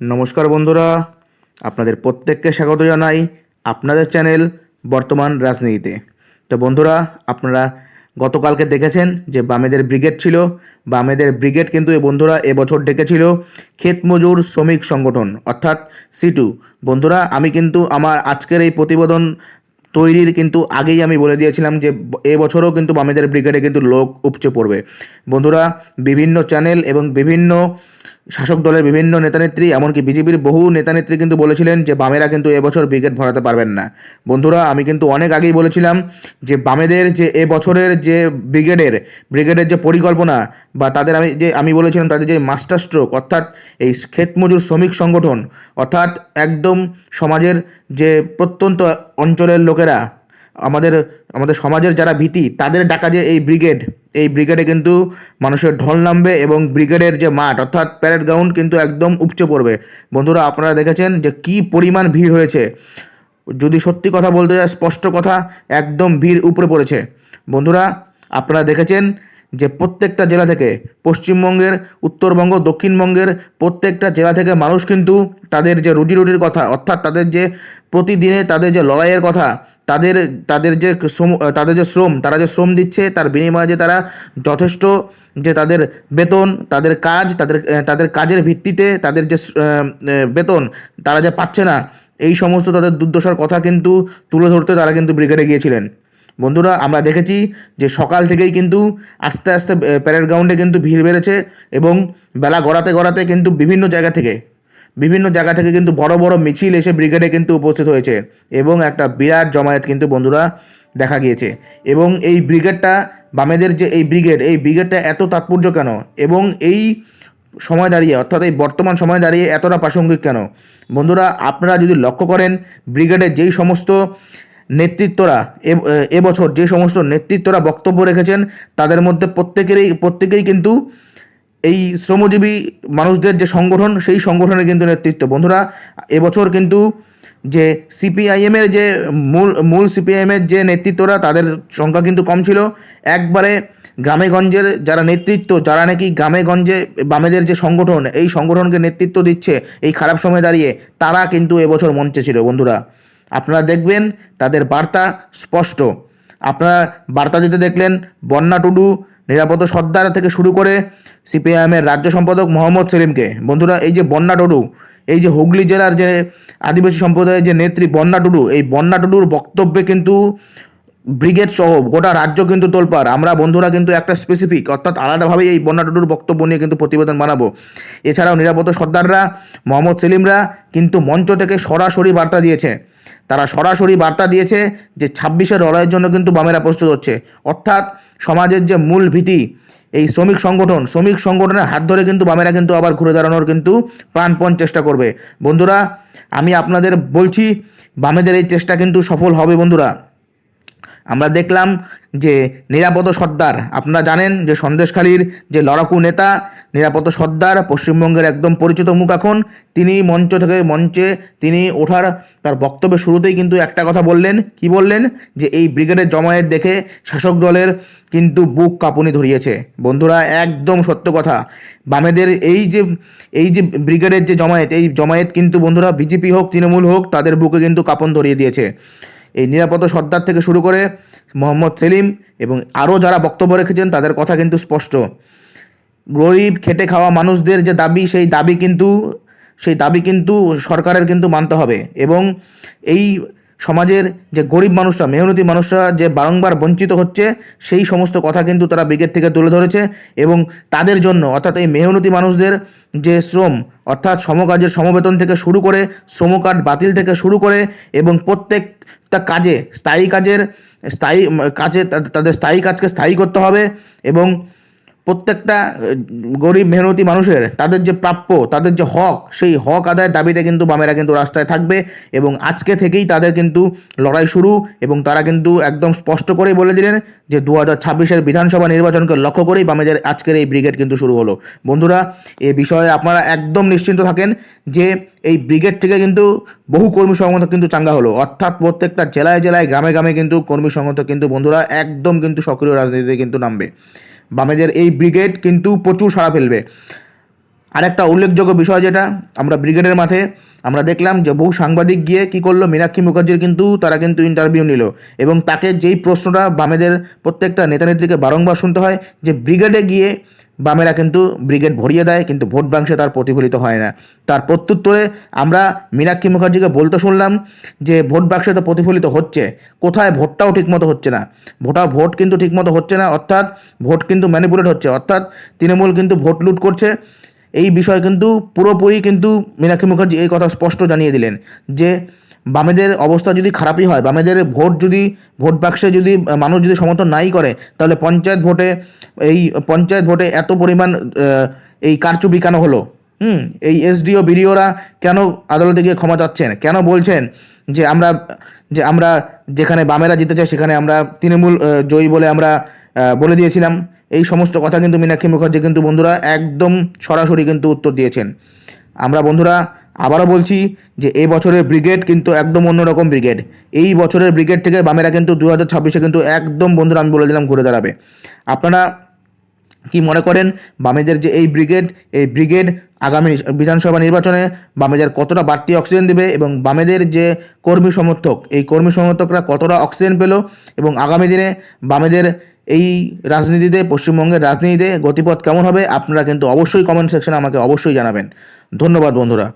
নমস্কার বন্ধুরা, আপনাদের প্রত্যেককে স্বাগত জানাই আপনাদের চ্যানেল বর্তমান রাজনীতিতে। তো বন্ধুরা, আপনারা গতকালকে দেখেছেন যে বামেদের ব্রিগেড ছিল, বামেদের ব্রিগেড কিন্তু এ বন্ধুরা এবছর ডেকেছিল ক্ষেত মজুর শ্রমিক সংগঠন, অর্থাৎ সিটু বন্ধুরা, আমি কিন্তু আমার আজকের এই প্রতিবেদন তৈরির কিন্তু আগেই আমি বলে দিয়েছিলাম যে এবছরও কিন্তু বামেদের ব্রিগেডে কিন্তু লোক উপচে পড়বে। বন্ধুরা, বিভিন্ন চ্যানেল এবং বিভিন্ন শাসক দলের বিভিন্ন নেতানেত্রী, এমনকি বিজেপির বহু নেতানেত্রী কিন্তু বলেছিলেন যে, বামেরা কিন্তু এবছর ব্রিগেড ভরাতে পারবেন না। বন্ধুরা, আমি কিন্তু অনেক আগেই বলেছিলাম যে, বামেদের যে এবছরের যে ব্রিগেডের ব্রিগেডের যে পরিকল্পনা বা তাদের আমি যে, আমি বলেছিলাম তাদের যে মাস্টার স্ট্রোক, অর্থাৎ এই ক্ষেতমজুর শ্রমিক সংগঠন, অর্থাৎ একদম সমাজের যে প্রত্যন্ত অঞ্চলের লোকেরা আমাদের আমাদের সমাজের যারা ভীতি, তাদের ডাকা যে এই ব্রিগেড, এই ব্রিগেডে কিন্তু মানুষের ঢল নামবে এবং ব্রিগেডের যে মাঠ, অর্থাৎ প্যারেড গ্রাউন্ড কিন্তু একদম উপচে পড়বে। বন্ধুরা, আপনারা দেখেছেন যে কি পরিমাণ ভিড় হয়েছে। যদি সত্যি কথা বলতে যায় স্পষ্ট কথা, একদম ভিড় উপরে পড়েছে। বন্ধুরা, আপনারা দেখেছেন যে প্রত্যেকটা জেলা থেকে, পশ্চিমবঙ্গের, উত্তরবঙ্গ, দক্ষিণবঙ্গের প্রত্যেকটা জেলা থেকে মানুষ কিন্তু তাদের যে রুজি রুটির কথা, অর্থাৎ তাদের যে প্রতিদিনে তাদের যে লড়াইয়ের কথা তাদের তাদের যে শ্রম তাদের যে শ্রম, তারা যে শ্রম দিচ্ছে, তার বিনিময়ে যে তারা যথেষ্ট যে তাদের বেতন, তাদের কাজ, তাদের তাদের কাজের ভিত্তিতে তাদের যে বেতন, তারা যে পাচ্ছে না, এই সমস্ত তাদের দুর্দশার কথা কিন্তু তুলে ধরতে তারা কিন্তু ব্রিগেডে গিয়েছিলেন। বন্ধুরা, আমরা দেখেছি যে সকাল থেকেই কিন্তু আস্তে আস্তে প্যারেড গ্রাউন্ডে কিন্তু ভিড় বেড়েছে এবং বেলা গড়াতে গড়াতে কিন্তু বিভিন্ন জায়গা থেকে বিভিন্ন জায়গা থেকে কিন্তু বড় বড় মিছিল এসে ব্রিগেডে কিন্তু উপস্থিত হয়েছে এবং একটা বিরাট জমায়েত কিন্তু বন্ধুরা দেখা গিয়েছে। এবং এই ব্রিগেডটা, বামেদের যে এই ব্রিগেড, এই ব্রিগেডটা এত তাৎপর্য কেন? এবং এই সময় দাঁড়িয়ে, অর্থাৎ এই বর্তমান সময় দাঁড়িয়ে এতটা প্রাসঙ্গিক কেন? বন্ধুরা, আপনারা যদি লক্ষ্য করেন ব্রিগেডের যেই সমস্ত নেতৃত্বরা এবছর যে সমস্ত নেতৃত্বরা বক্তব্য রেখেছেন, তাদের মধ্যে প্রত্যেকেরই, প্রত্যেকেই কিন্তু এই শ্রমজীবী মানুষদের যে সংগঠন, সেই সংগঠনের কিন্তু নেতৃত্ব। বন্ধুরা, এবছর কিন্তু যে সিপিআইএমের যে মূল মূল সিপিআইএমের যে নেতৃত্বরা, তাদের সংখ্যা কিন্তু কম ছিল। একবারে গ্রামেগঞ্জের যারা নেতৃত্ব, যারা নাকি গ্রামেগঞ্জে বামেদের যে সংগঠন, এই সংগঠনকে নেতৃত্ব দিচ্ছে, এই খারাপ সময়ে দাঁড়িয়ে, তারা কিন্তু এবছর মঞ্চে ছিল। বন্ধুরা, আপনারা দেখবেন, তাদের বার্তা স্পষ্ট। আপনারা বার্তা দিতে দেখলেন, বন্যা টুডু, নিরাপদ সর্দার থেকে শুরু করে সিপিআইএমের রাজ্য সম্পাদক মোহাম্মদ সেলিমকে। বন্ধুরা, এই যে বন্যা টুডু এই যে হুগলি জেলার যে আদিবাসী সম্প্রদায়ের যে নেত্রী বন্যা টুডু এই বন্যা টুডুর বক্তব্যে কিন্তু ব্রিগেড সহ গোটা রাজ্য কিন্তু তোলপাড়। আমরা বন্ধুরা কিন্তু একটা স্পেসিফিক অর্থাৎ আলাদাভাবে এই বন্যা টুডুর বক্তব্য নিয়ে কিন্তু প্রতিবেদন বানাবো। এছাড়াও নিরাপদ সর্দাররা, মোহাম্মদ সেলিমরা কিন্তু মঞ্চ থেকে সরাসরি বার্তা দিয়েছে। তারা সরাসরি বার্তা দিয়েছে যে ছাব্বিশের লড়াইয়ের জন্য কিন্তু বামেরা প্রস্তুত হচ্ছে। অর্থাৎ সমাজের যে মূল ভীতি এই শ্রমিক সংগঠন, শ্রমিক সংগঠনের হাত ধরে কিন্তু বামেরা কিন্তু আবার ঘুরে দাঁড়ানোর কিন্তু প্রাণপণ চেষ্টা করবে। বন্ধুরা, আমি আপনাদের বলছি, বামেদের এই চেষ্টা কিন্তু সফল হবে বন্ধুরা। আমরা দেখলাম যে নিরাপদ সর্দার, আপনারা জানেন যে সন্দেশখালীর যে লড়াকু নেতা, নিরাপদ সর্দার, পশ্চিমবঙ্গের একদম পরিচিত মুখ এখন, তিনি মঞ্চ থেকে মঞ্চে তিনি ওঠার তার বক্তব্যের শুরুতেই কিন্তু একটা কথা বললেন। কি বললেন? যে এই ব্রিগেডের জমায়েত দেখে শাসক দলের কিন্তু বুক কাঁপুনি ধরিয়েছে। বন্ধুরা, একদম সত্য কথা। বামেদের এই যে এই যে ব্রিগেডের যে জমায়েত, এই জমায়েত কিন্তু বন্ধুরা, বিজেপি হোক, তৃণমূল হোক, তাদের বুকে কিন্তু কাঁপন ধরিয়ে দিয়েছে। এই নিরাপদ সর্দার থেকে শুরু করে মোহাম্মদ সেলিম এবং আরও যারা বক্তব্য রেখেছেন, তাদের কথা কিন্তু স্পষ্ট। গরিব, খেটে খাওয়া মানুষদের যে দাবি, সেই দাবি কিন্তু, সেই দাবি কিন্তু সরকারের কিন্তু মানতে হবে এবং এই সমাজের যে গরিব মানুষরা, মেহনতি মানুষরা যে বারংবার বঞ্চিত হচ্ছে, সেই সমস্ত কথা কিন্তু তারা ব্রিগেড থেকে তুলে ধরেছে এবং তাদের জন্য, অর্থাৎ এই মেহনতি মানুষদের যে শ্রম, অর্থাৎ সমকাজের সমবেতন থেকে শুরু করে শ্রম কার্ড বাতিল থেকে শুরু করে এবং প্রত্যেকটা কাজে স্থায়ী কাজের স্থায়ী কাজে তাদের স্থায়ী কাজকে স্থায়ী করতে হবে এবং প্রত্যেকটা গরিব, মেহনতি মানুষের তাদের যে প্রাপ্য, তাদের যে হক, সেই হক আদায়ের দাবিতে কিন্তু বামেরা কিন্তু রাস্তায় থাকবে এবং আজকে থেকেই তাদের কিন্তু লড়াই শুরু এবং তারা কিন্তু একদম স্পষ্ট করেই বলে দিলেন যে দু হাজার ছাব্বিশের বিধানসভা নির্বাচনকে লক্ষ্য করেই বামেদের আজকের এই ব্রিগেড কিন্তু শুরু হলো। বন্ধুরা, এ বিষয়ে আপনারা একদম নিশ্চিন্ত থাকেন যে এই ব্রিগেড থেকে কিন্তু বহু কর্মী সংগঠন কিন্তু চাঙ্গা হলো। অর্থাৎ প্রত্যেকটা জেলায় জেলায়, গ্রামে গ্রামে কিন্তু কর্মী সংগঠন কিন্তু বন্ধুরা একদম কিন্তু সক্রিয় রাজনীতিতে কিন্তু নামবে। বামেদের এই ব্রিগেড কিন্তু প্রচুর সারা ফেলবে। আরেকটা উল্লেখযোগ্য বিষয় যেটা, আমরা ব্রিগেডের মাঠে আমরা দেখলাম যে বহু সাংবাদিক গিয়ে কি করল, মীনাক্ষী মুখার্জির কিন্তু তারা কিন্তু ইন্টারভিউ নিল এবং তাকে যেই প্রশ্নটা বামেদের প্রত্যেকটা নেতানেত্রীকে বারংবার শুনতে হয় যে ব্রিগেডে গিয়ে বামেরা কিন্তু ব্রিগেড ভরিয়ে দেয়, কিন্তু ভোট বাক্সে তার প্রতিফলিত হয় না। তার প্রত্যুত্তরে আমরা মীনাক্ষী মুখার্জিকে বলতে শুনলাম যে, ভোট বাক্সে তো প্রতিফলিত হচ্ছে, কোথায় ভোটটাও ঠিকমতো হচ্ছে না। ভোটা ভোট কিন্তু ঠিকমতো হচ্ছে না, অর্থাৎ ভোট কিন্তু ম্যানিপুলেট হচ্ছে, অর্থাৎ তৃণমূল কিন্তু ভোট লুট করছে। এই বিষয় কিন্তু পুরোপুরি কিন্তু মীনাক্ষী মুখার্জি এই কথা স্পষ্ট জানিয়ে দিলেন যে, বামেদের অবস্থা যদি খারাপই হয়, বামেদের ভোট যদি, ভোট বাক্সে যদি মানুষ যদি সমর্থন নাই করে, তাহলে পঞ্চায়েত ভোটে এই পঞ্চায়েত ভোটে এত পরিমাণ এই কারচুপি কেন হলো? হুম, এই এসডিও, বিডিওরা কেন আদালতে গিয়ে ক্ষমা চাচ্ছেন? কেন বলছেন যে আমরা যে আমরা যেখানে বামেরা জিতে চাই সেখানে আমরা তৃণমূল জয়ী বলে আমরা বলে দিয়েছিলাম? এই সমস্ত কথা কিন্তু মীনাক্ষী মুখার্জি কিন্তু বন্ধুরা একদম সরাসরি কিন্তু উত্তর দিয়েছেন। আমরা বন্ধুরা আবারও বলছি যে এই বছরের ব্রিগেড কিন্তু একদম অন্যরকম ব্রিগেড। এই বছরের ব্রিগেড থেকে বামেরা কিন্তু দু হাজার ছাব্বিশে কিন্তু একদম বন্ধুরা আমি বলে দিলাম ঘুরে দাঁড়াবে। আপনারা কি মনে করেন? বামেদের যে এই ব্রিগেড এই ব্রিগেড আগামী বিধানসভা নির্বাচনে বামেদের কতটা বাড়তি অক্সিজেন দেবে এবং বামেদের যে কর্মী সমর্থক, এই কর্মী সমর্থকরা কতটা অক্সিজেন পেল এবং আগামী দিনে বামেদের এই রাজনীতিতে, পশ্চিমবঙ্গের রাজনীতিতে গতিপথ কেমন হবে, আপনারা কিন্তু অবশ্যই কমেন্ট সেকশনে আমাকে অবশ্যই জানাবেন। ধন্যবাদ বন্ধুরা।